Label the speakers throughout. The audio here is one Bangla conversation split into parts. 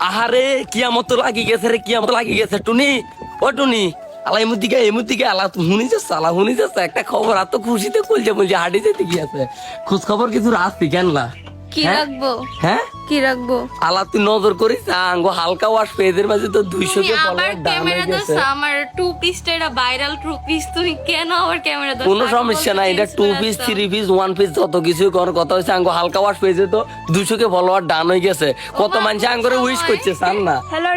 Speaker 1: আহারে কিয়ামত লাগি গেছে রে কিয়ামত লাগি গেছে। টুনি ও টুনি আলা এমুদিকে এমুদিকে আলা শুনি যাচ্ছে আলা শুনি যাচ্ছে একটা খবর এত খুশিতে কলছে বলছে হাঁটি যেতে গিয়েছে খোঁজ খবর কিছু রাস্তি কেন না
Speaker 2: কি
Speaker 1: হ্যাঁ?
Speaker 2: রাখব?
Speaker 1: হ্যাঁ?
Speaker 2: কি রাখব?
Speaker 1: আলা তুই নজর করিস আঙ্গো হালকা ওয়াশ পেজের মাঝে তো দুইশো
Speaker 2: তুমি
Speaker 1: কে
Speaker 2: আবার
Speaker 1: ফলোয়ার হয়ে গেছে।
Speaker 2: আমার টু পিসটা এটা ভাইরাল টু পিস তুমি কেন আবার ক্যামেরা দোস
Speaker 1: কোনো সমস্যা নাই এটা two piece three piece one piece যত কিছু কর কথা হয়েছে আঙ্গো হালকা ওয়াশ পেজে তো দুইশো কে ফলোয়ার ডাউন হয়ে গেছে। কত মানুষ আঙ্গরে উইশ করছে সান না।
Speaker 3: Hello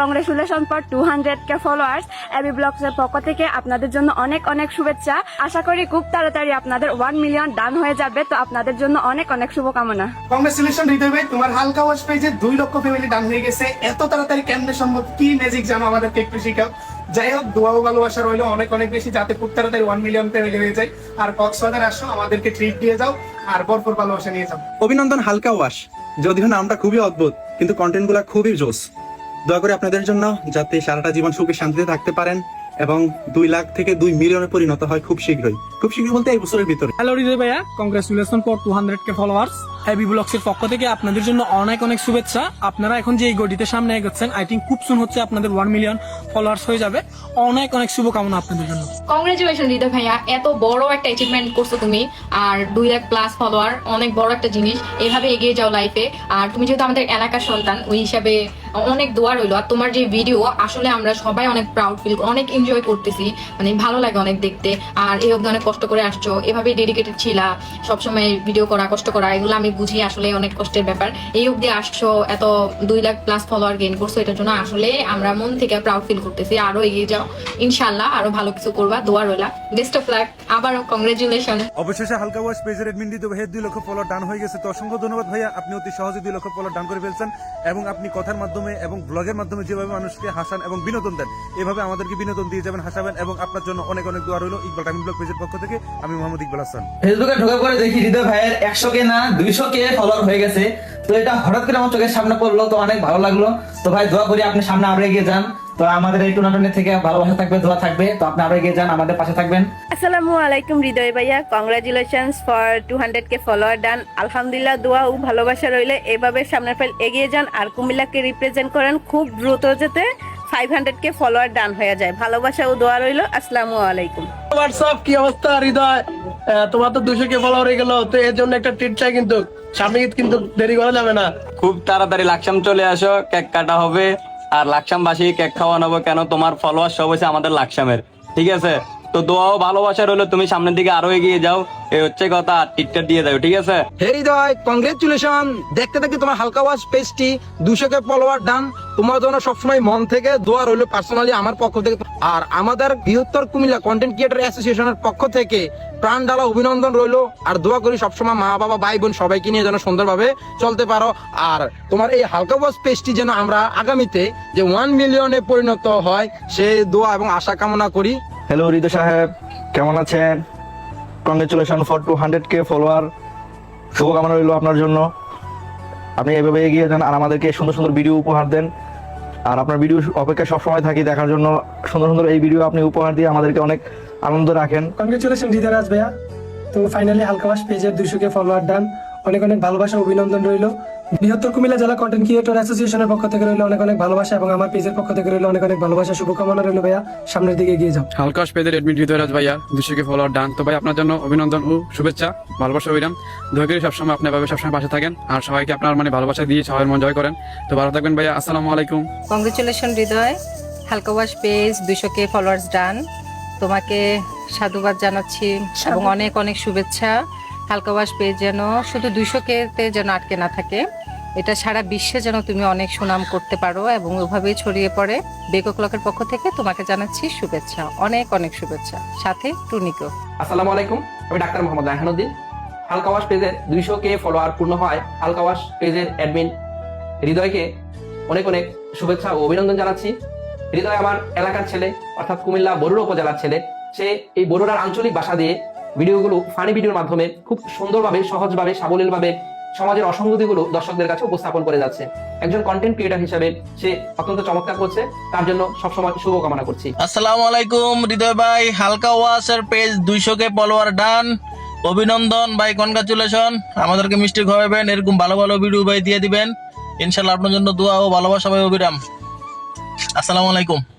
Speaker 3: congratulation for two hundred K followers AB blogs এর পক্ষ থেকে আপনাদের জন্য অনেক অনেক শুভেচ্ছা। আশা করি খুব তাড়াতাড়ি আপনাদের ওয়ান মিলিয়ন ডান হয়ে যাবে তো আপনাদের জন্য অনেক অনেক শুভকামনা।
Speaker 4: কংগ্রেচুলেশন হৃদয় ভাই তোমার হালকা ওয়াশ পেজে দুই লক্ষ ফ্যামিলি ডান হয়ে গেছে। এত তাড়াতাড়ি কেমনে সম্ভব? কি ম্যাজিক জানো আমাদেরকে একটু শিখাও যাই হোক দোয়া ও ভালোবাসা রইল। অনেক অনেক বেশি যাতে খুব তাড়াতাড়ি ওয়ান মিলিয়ন ফ্যামিলি হয়ে যায়। আর কক্সবাজার আসো আমাদেরকে ট্রিট দিয়ে যাও আর ভরপুর ভালোবাসা নিয়ে যাও।
Speaker 5: অভিনন্দন হালকা ওয়াশ যদিও নামটা খুবই অদ্ভুত কিন্তু কন্টেন্টগুলা খুবই জোস। দয়া করে আপনাদের জন্য যাতে সারাটা জীবন সুখে শান্তিতে থাকতে পারেন এবং দুই লাখ থেকে দুই মিলিয়নে পরিণত হয় খুব শীঘ্রই। খুব শীঘ্রই বলতে এই বছরের ভিতরে।
Speaker 6: হ্যালো হৃদয় ভাইয়া। Congratulation for two hundred K followers heavy ব্লগসের পক্ষ থেকে আপনাদের জন্য অনেক অনেক শুভেচ্ছা। আপনারা এখন যে এই গডিতে সামনে এগোচ্ছেন আই থিঙ্ক খুব সুন হচ্ছে আপনাদের ওয়ান মিলিয়ন ফলোয়ার্স হয়ে যাবে। অনেক অনেক শুভকামনা আপনাদের জন্য।
Speaker 7: কংগ্রেচুলেশন হৃদয় ভাইয়া। এত বড় একটা অ্যাচিভমেন্ট করছ তুমি। আর দুই লাখ প্লাস ফলোয়ার অনেক বড় একটা জিনিস। এভাবে এগিয়ে যাও লাইফে আর তুমি যেহেতু আমাদের এলাকার সন্তান, ওই হিসাবে অনেক দোয়া রইল। আর তোমার যে ভিডিও আসলে আমরা সবাই অনেক প্রাউড ফিল অনেক এনজয় করতেছি। মানে ভালো লাগে অনেক দেখতে। আর এই অবধি অনেক কষ্ট করে আসছো। এভাবে ডেডিকেটেড ছিলা। সবসময় ভিডিও করা, কষ্ট করা, এগুলো আমি বুঝি আসলে অনেক কষ্টের ব্যাপার। এই অবধি আসছো এত দুই লাখ প্লাস ফলোয়ার গেইন করছ এটার জন্য আসলে আমরা মন থেকে প্রাউড ফিল করতেছি। আরও এগিয়ে যাও। ইনশাল্লাহ আরও ভালো কিছু করবা। দোয়া রইলা। বেস্ট অফ লাক আবারও কংগ্রেচুলেশন
Speaker 8: অবশেষে হালকা ওয়াশ পেজের অ্যাডমিন দিতে ভাইয়ের দুই লক্ষ ফলোয়ার ডান হয়ে গেছে। তো অসংখ্য ধন্যবাদ ভাইয়া। আপনি অতি সহজে দুই লক্ষ ফলোয়ার ডান করে ফেলছেন এবং আপনি কথার মাধ্যমে এবং ব্লগের মাধ্যমে যেভাবে মানুষকে হাসান এবং বিনোদন দেন এভাবে আমাদেরকে বিনোদন দিয়ে যাবেন হাসাবেন এবং আপনার জন্য অনেক অনেক দোয়া রইল। ইকবাল টাইম ব্লগ পেজের পক্ষ থেকে আমি মোহাম্মদ ইকবাল হাসান।
Speaker 9: ফেসবুকে ঢোকার পরে দেখি হৃদয় ভাইয়ের একশো কে না দুইশো কে ফলোয়ার হয়ে গেছে। তো এটা হঠাৎ করে আমার চোখের সামনে পড়ল, তো অনেক ভালো লাগল। তো ভাই, দোয়া করি আপনি সামনে আরও এগিয়ে যান। তো আমাদের এই টুর্নামেন্ট থেকে ভালোবাসা থাকবে, দোয়া থাকবে। তো আপনি আরও এগিয়ে যান, আমাদের পাশে থাকবেন।
Speaker 3: আসসালামু আলাইকুম হৃদয় ভাইয়া for two hundred K follower done আলহামদুলিল্লাহ, দোয়া ও ভালোবাসা রইলে এভাবে সামনের এগিয়ে যান। আর কুমিল্লাকে রিপ্রেজেন্ট করেন খুব দ্রুত যেতে five hundred K follower done হয়ে যায়। ভালোবাসা ও দোয়া রইল। আসসালামু আলাইকুম।
Speaker 10: হোয়াটসঅ্যাপ কি অবস্থা, হৃদয়? তোমার তো দুশো কে ফলোয়ার হয়ে গেল, তো এর জন্য একটা ট্রিট চাই কিন্তু। সামনে কিন্তু দেরি করা যাবে না।
Speaker 1: খুব তাড়াতাড়ি লাকসাম চলে আসো, কেক কাটা হবে। আর লাকসাম বাসি কেক খাওয়ানো কেন? তোমার ফলোয়ার সব হয়েছে আমাদের লাকসামের। ঠিক আছে? তো দোয়াও ভালোবাসা রইল, তুমি সামনের দিকে আরও এগিয়ে যাও। এই হচ্ছে কথা টিটটা দিয়ে দাও ঠিক আছে?
Speaker 11: হে হৃদয় কংগ্রেচুলেশন দেখতে দেখতে তোমার হালকা ওয়াশ পেজটি দুশো কে ফলোয়ার ডান তোমার জন্য সবসময় মন থেকে দোয়া রইল পার্সোনালি আমার পক্ষ থেকে। আর আমাদের বৃহত্তর কুমিল্লা কন্টেন্ট ক্রিয়েটর অ্যাসোসিয়েশনের পক্ষ থেকে প্রাণ ডালা অভিনন্দন রইল। আর দোয়া করি সবসময় মা, বাবা, ভাই, বোন সবাইকে নিয়ে যেন সুন্দরভাবে চলতে পারো। আর তোমার এই হালকা ওয়াশ পেজটি যেন আমরা আগামীতে যে ওয়ান মিলিয়নে পরিণত হয় সেই দোয়া এবং আশা কামনা করি।
Speaker 12: হ্যালো হৃদয় সাহেব। কেমন আছেন? Congratulation for two hundred K follower শুভকামনা রইল আপনার জন্য। আপনি এভাবে এগিয়ে যান আর আমাদেরকে সুন্দর সুন্দর ভিডিও উপহার দেন। আর আপনার ভিডিও অপেক্ষায় সবসময় থাকি দেখার জন্য। সুন্দর সুন্দর এই ভিডিও আপনি উপহার দিয়ে আমাদেরকে অনেক আনন্দ রাখেন।
Speaker 6: কংগ্রেচুলেশন রাজ ভাইয়া। তো ফাইনালি হালকাবাস পেজের দুইশো কে ফলোয়ার ডান অনেক অনেক ভালোবাসা, অভিনন্দন রইল। বৃহত্তর কুমিল্লা জেলা কন্টেন্ট ক্রিয়েটর অ্যাসোসিয়েশনের পক্ষ থেকে রইল অনেক অনেক ভালোবাসা এবং আমার পেজের পক্ষ থেকে রইল অনেক অনেক ভালোবাসা। শুভকামনা রইল ভাইয়া। সামনের দিকে এগিয়ে যাও। হালকাশ পেজের এডমিট হৃদয়রাজ ভাইয়া দুশো কে ফলোয়ার ডান। তো ভাই আপনার জন্য অভিনন্দন ও শুভেচ্ছা ভালোবাসা অভিরাম। দয়া করে সবসময় আপনি ভাবে সবসময় পাশে থাকেন আর সবাইকে আপনার মানে ভালোবাসা দিয়ে সবাই মন জয় করেন। তো ভালো থাকবেন ভাইয়া আসসালামু আলাইকুম।
Speaker 2: কংগ্রেচুলেশন হৃদয়। হালকা ওয়াশ পেজ দুইশো কে ফলোয়ার্স ডান। তোমাকে সাধুবাদ জানাচ্ছি এবং অনেক অনেক শুভেচ্ছা। হালকা ওয়াশ পেজ যেন শুধু দুইশো কেতে যেন আটকে না থাকে। এটা সারা বিশ্বে যেন তুমি অনেক সুনাম করতে পারো এবং ওভাবেই ছড়িয়ে পড়ে। বেকো ক্লকের পক্ষ থেকে তোমাকে জানাচ্ছি শুভেচ্ছা। অনেক অনেক শুভেচ্ছা। সাথে টুনিকো।
Speaker 9: আসসালামু আলাইকুম, আমি ডাক্তার মোহাম্মদ রায়হানুদ্দিন। হালকা ওয়াশ পেজের দুইশো কে ফলোয়ার পূর্ণ হয়। হালকা ওয়াশ পেজের অ্যাডমিন হৃদয়কে অনেক অনেক শুভেচ্ছা ও অভিনন্দন জানাচ্ছি। হৃদয় আমার এলাকার ছেলে, অর্থাৎ কুমিল্লা বরুড়া উপজেলার ছেলে। সে এই বরুড়ার আঞ্চলিক ভাষা দিয়ে ভিডিওগুলো ফানি ভিডিওর মাধ্যমে খুব সুন্দরভাবে, সহজভাবে, সাবলীলভাবে সমাজের অসঙ্গতিগুলো দর্শকদের কাছে উপস্থাপন করে যাচ্ছে। একজন কন্টেন্ট ক্রিয়েটার হিসেবে সে অত্যন্ত চমৎকার করছে, তার জন্য সবসময় শুভকামনা করছি।
Speaker 11: আসসালামু আলাইকুম, হৃদয় ভাই, হালকা ওয়াশের পেজ দুইশো কে ফলোয়ার ডান। অভিনন্দন ভাই কনগ্রাচুলেশন আমাদেরকে মিষ্টি খাওয়াবেন, এরকম ভালো ভালো ভিডিও ভাই দিয়ে দিবেন।
Speaker 13: ইনশাল্লাহ আপনার জন্য দোয়া ও ভালোবাসা ভাই অবিরাম। আসসালামু আলাইকুম।